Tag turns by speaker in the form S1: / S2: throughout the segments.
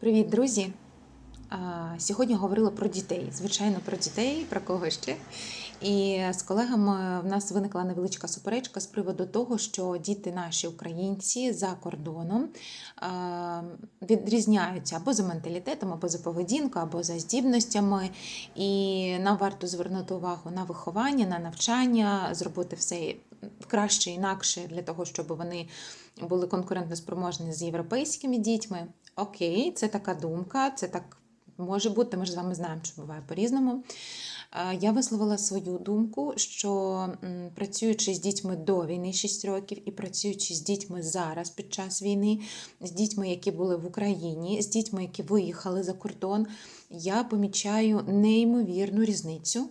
S1: Привіт, друзі! Сьогодні говорила про дітей. Звичайно, про дітей, про кого ще. І з колегами в нас виникла невеличка суперечка з приводу того, що діти наші українці за кордоном відрізняються або за менталітетом, або за поведінкою, або за здібностями. І нам варто звернути увагу на виховання, на навчання, зробити все краще, інакше для того, щоб вони були конкурентноспроможні з європейськими дітьми. Окей, це така думка, це так може бути. Ми ж з вами знаємо, що буває по-різному. Е, Я висловила свою думку, що працюючи з дітьми до війни 6 років і працюючи з дітьми зараз під час війни, з дітьми, які були в Україні, з дітьми, які виїхали за кордон, я помічаю неймовірну різницю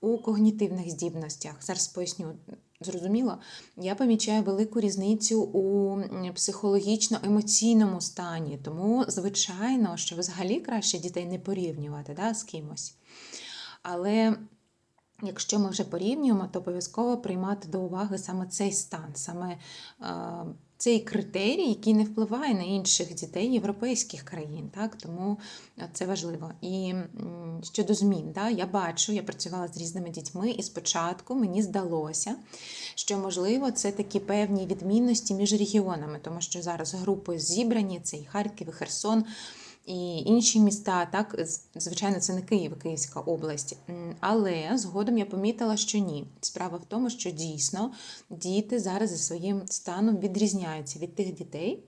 S1: у когнітивних здібностях. Зараз поясню. Зрозуміло, я помічаю велику різницю у психологічно-емоційному стані. Тому, звичайно, що взагалі краще дітей не порівнювати да, з кимось. Але якщо ми вже порівнюємо, то обов'язково приймати до уваги саме цей стан, саме е, цей критерій, який не впливає на інших дітей європейських країн. Так? Тому це важливо. І щодо змін, да, я бачу, я працювала з різними дітьми, і спочатку мені здалося, що можливо це такі певні відмінності між регіонами, тому що зараз групи зібрані, це і Харків, і Херсон. І інші міста, так, звичайно, це не Київ, Київська область. Але згодом я помітила, що ні. Справа в тому, що дійсно діти зараз за своїм станом відрізняються від тих дітей,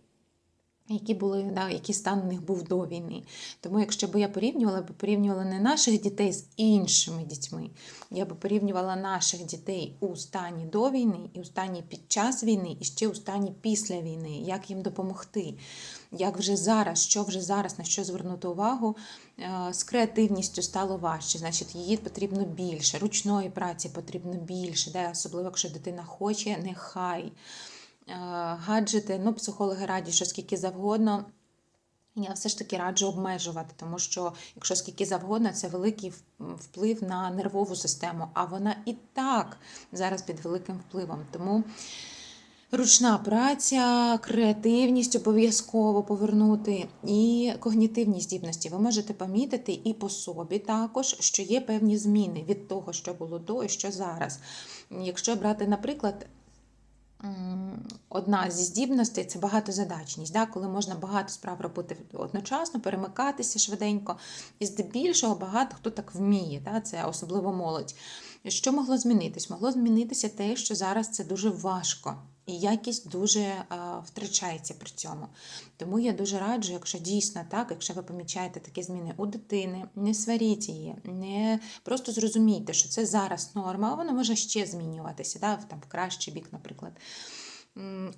S1: які були, да, який стан у них був до війни. Тому, якщо б я порівнювала, б порівнювала не наших дітей з іншими дітьми, я б порівнювала наших дітей у стані до війни, і у стані під час війни, і ще у стані після війни, як їм допомогти. Як вже зараз, що вже зараз, на що звернути увагу, Е, з креативністю стало важче, значить, її потрібно більше, ручної праці потрібно більше, де, особливо якщо дитина хоче, нехай. Е, Гаджети, ну, психологи радять, що скільки завгодно. Я все ж таки раджу обмежувати, тому що якщо скільки завгодно, це великий вплив на нервову систему, а вона і так зараз під великим впливом. Тому ручна праця, креативність обов'язково повернути і когнітивні здібності. Ви можете помітити і по собі також, що є певні зміни від того, що було до і що зараз. Якщо брати, наприклад, Одна зі здібностей це багатозадачність, да? коли можна багато справ робити одночасно, перемикатися швиденько. І здебільшого багато хто так вміє, да? це особливо молодь. Що могло змінитись? Могло змінитися те, що зараз це дуже важко, і якість дуже втрачається при цьому. Тому я дуже раджу, якщо дійсно так, якщо ви помічаєте такі зміни у дитини, не сваріть її, не просто зрозумійте, що це зараз норма, а воно може ще змінюватися, да? там, в кращий бік, наприклад.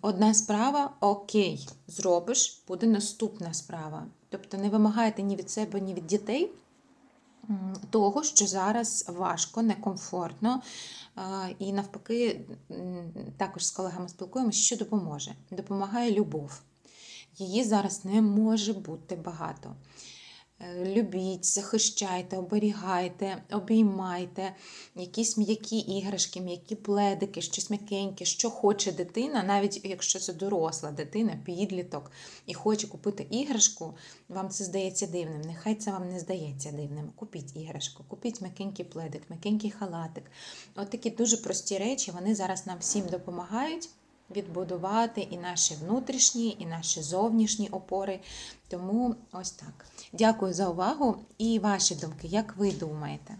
S1: Одна справа окей, зробиш, буде наступна справа. Тобто не вимагайте ні від себе, ні від дітей того, що зараз важко, некомфортно. І навпаки, також з колегами спілкуємося, що допоможе. Допомагає любов. Її зараз не може бути багато. Е, Любіть, захищайте, оберігайте, обіймайте якісь м'які іграшки, м'які пледики, щось м'якеньке, що хоче дитина, навіть якщо це доросла дитина, підліток, і хоче купити іграшку, вам це здається дивним. Нехай це вам не здається дивним. Купіть іграшку, купіть м'якенький пледик, м'якенький халатик. От такі дуже прості речі, вони зараз нам всім допомагають відбудувати і наші внутрішні, і наші зовнішні опори. Тому ось так. Дякую за увагу і ваші думки. Як ви думаєте?